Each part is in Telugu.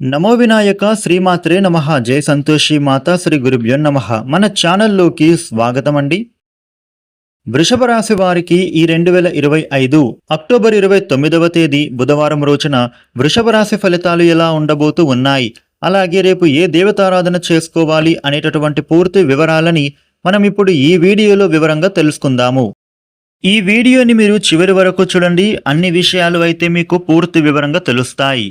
నమో వినాయక శ్రీమాత్రే నమ. జయ సంతోషి మాత శ్రీ గురుభ్యో నమ. మన ఛానల్లోకి స్వాగతం అండి వృషభ రాశి వారికి ఈ రెండు వేల ఇరవై ఐదు అక్టోబర్ ఇరవై తొమ్మిదవ తేదీ బుధవారం రోజున వృషభ రాశి ఫలితాలు ఎలా ఉండబోతూ ఉన్నాయి? అలాగే రేపు ఏ దేవతారాధన చేసుకోవాలి అనేటటువంటి పూర్తి వివరాలని మనం ఇప్పుడు ఈ వీడియోలో వివరంగా తెలుసుకుందాము. ఈ వీడియోని మీరు చివరి వరకు చూడండి. అన్ని విషయాలు అయితే మీకు పూర్తి వివరంగా తెలుస్తాయి.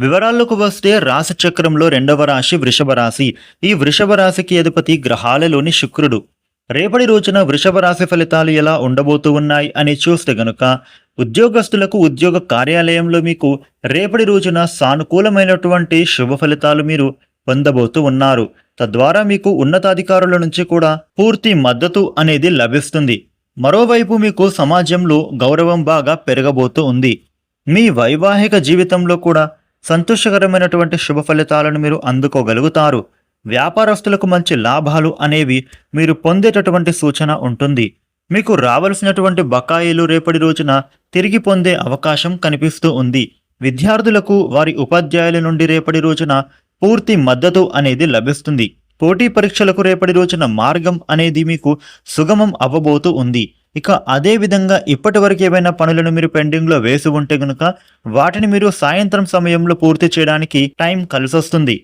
వివరాల్లోకి వస్తే రాశిచక్రంలో రెండవ రాశి వృషభ రాశి. ఈ వృషభ రాశికి అధిపతి గ్రహాలలోని శుక్రుడు. రేపటి రోజున వృషభ రాశి ఫలితాలు ఎలా ఉండబోతూ ఉన్నాయి అని చూస్తే గనుక ఉద్యోగస్తులకు ఉద్యోగ కార్యాలయంలో మీకు రేపటి రోజున సానుకూలమైనటువంటి శుభ ఫలితాలు మీరు పొందబోతూ ఉన్నారు. తద్వారా మీకు ఉన్నతాధికారుల నుంచి కూడా పూర్తి మద్దతు అనేది లభిస్తుంది. మరోవైపు మీకు సమాజంలో గౌరవం బాగా పెరగబోతూ ఉంది. మీ వైవాహిక జీవితంలో కూడా సంతోషకరమైనటువంటి శుభ ఫలితాలను మీరు అందుకోగలుగుతారు. వ్యాపారస్తులకు మంచి లాభాలు అనేవి మీరు పొందేటటువంటి సూచన ఉంటుంది. మీకు రావలసినటువంటి బకాయిలు రేపటి రోజున తిరిగి పొందే అవకాశం కనిపిస్తూ ఉంది. విద్యార్థులకు వారి ఉపాధ్యాయుల నుండి రేపటి రోజున పూర్తి మద్దతు అనేది లభిస్తుంది. పోటీ పరీక్షలకు రేపటి రోజున మార్గం అనేది మీకు సుగమం అవ్వబోతూ ఉంది. ఇక అదే విధంగా ఇప్పటి వరకు ఏవైనా పనులను మీరు పెండింగ్లో వేసి ఉంటే గనుక వాటిని మీరు సాయంత్రం సమయంలో పూర్తి చేయడానికి టైం కలిసొస్తుంది.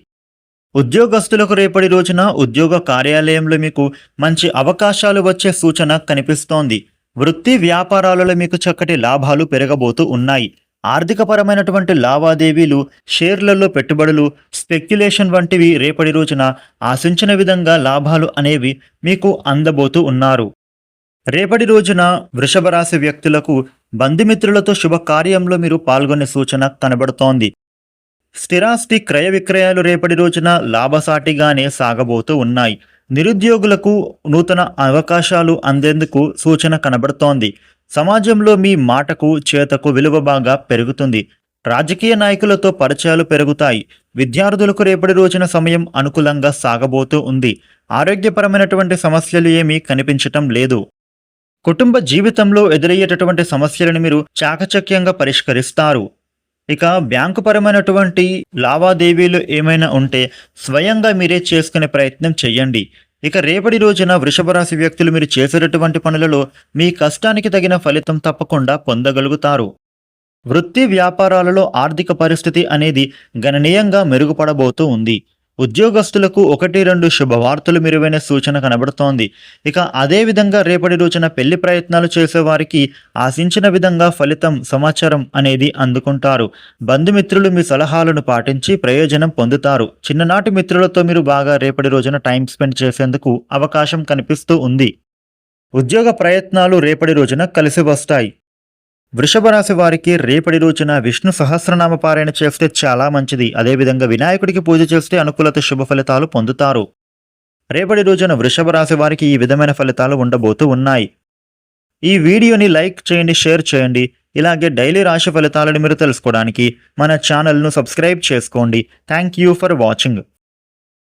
ఉద్యోగస్తులకు రేపటి రోజున ఉద్యోగ కార్యాలయంలో మీకు మంచి అవకాశాలు వచ్చే సూచన కనిపిస్తోంది. వృత్తి వ్యాపారాలలో మీకు చక్కటి లాభాలు పెరగబోతూ ఉన్నాయి. ఆర్థికపరమైనటువంటి లావాదేవీలు షేర్లలో పెట్టుబడులు స్పెక్యులేషన్ వంటివి రేపటి రోజున ఆశించిన విధంగా లాభాలు అనేవి మీకు అందబోతూ ఉన్నారు. రేపటి రోజున వృషభ రాశి వ్యక్తులకు బంధుమిత్రులతో శుభకార్యంలో మీరు పాల్గొనే సూచన కనబడుతోంది. స్థిరాస్తి క్రయ విక్రయాలు రేపటి రోజున లాభసాటిగానే సాగబోతూ ఉన్నాయి. నిరుద్యోగులకు నూతన అవకాశాలు అందేందుకు సూచన కనబడుతోంది. సమాజంలో మీ మాటకు చేతకు విలువ బాగా పెరుగుతుంది. రాజకీయ నాయకులతో పరిచయాలు పెరుగుతాయి. విద్యార్థులకు రేపటి రోజున సమయం అనుకూలంగా సాగబోతూ ఉంది. ఆరోగ్యపరమైనటువంటి సమస్యలు ఏమీ కనిపించటం లేదు. కుటుంబ జీవితంలో ఎదురయ్యేటటువంటి సమస్యలను మీరు చాకచక్యంగా పరిష్కరిస్తారు. ఇక బ్యాంకు పరమైనటువంటి లావాదేవీలు ఏమైనా ఉంటే స్వయంగా మీరే చేసుకునే ప్రయత్నం చేయండి ఇక రేపటి రోజున వృషభ రాశి వ్యక్తులు మీరు చేసేటటువంటి పనులలో మీ కష్టానికి తగిన ఫలితం తప్పకుండా పొందగలుగుతారు. వృత్తి వ్యాపారాలలో ఆర్థిక పరిస్థితి అనేది గణనీయంగా మెరుగుపడబోతూ ఉంది. ఉద్యోగస్తులకు ఒకటి రెండు శుభవార్తలు మెరుగైన సూచన కనబడుతోంది. ఇక అదే విధంగా రేపటి రోజున పెళ్ళి ప్రయత్నాలు చేసేవారికి ఆశించిన విధంగా ఫలితం సమాచారం అనేది అందుకుంటారు. బంధుమిత్రులు మీ సలహాలను పాటించి ప్రయోజనం పొందుతారు. చిన్ననాటి మిత్రులతో మీరు బాగా రేపటి రోజున టైం స్పెండ్ చేసేందుకు అవకాశం కనిపిస్తూ ఉంది. ఉద్యోగ ప్రయత్నాలు రేపటి రోజున కలిసి వస్తాయి. వృషభ రాశి వారికి రేపటి రోజున విష్ణు సహస్రనామ పారాయణ చేస్తే చాలా మంచిది. అదేవిధంగా వినాయకుడికి పూజ చేస్తే అనుకూలత శుభ ఫలితాలు పొందుతారు. రేపటి రోజున వృషభ రాశి వారికి ఈ విధమైన ఫలితాలు ఉండబోతూ ఉన్నాయి. ఈ వీడియోని లైక్ చేయండి షేర్ చేయండి. ఇలాగే డైలీ రాశి ఫలితాలను మీరు తెలుసుకోవడానికి మన ఛానల్ను సబ్స్క్రైబ్ చేసుకోండి. Thank you for watching.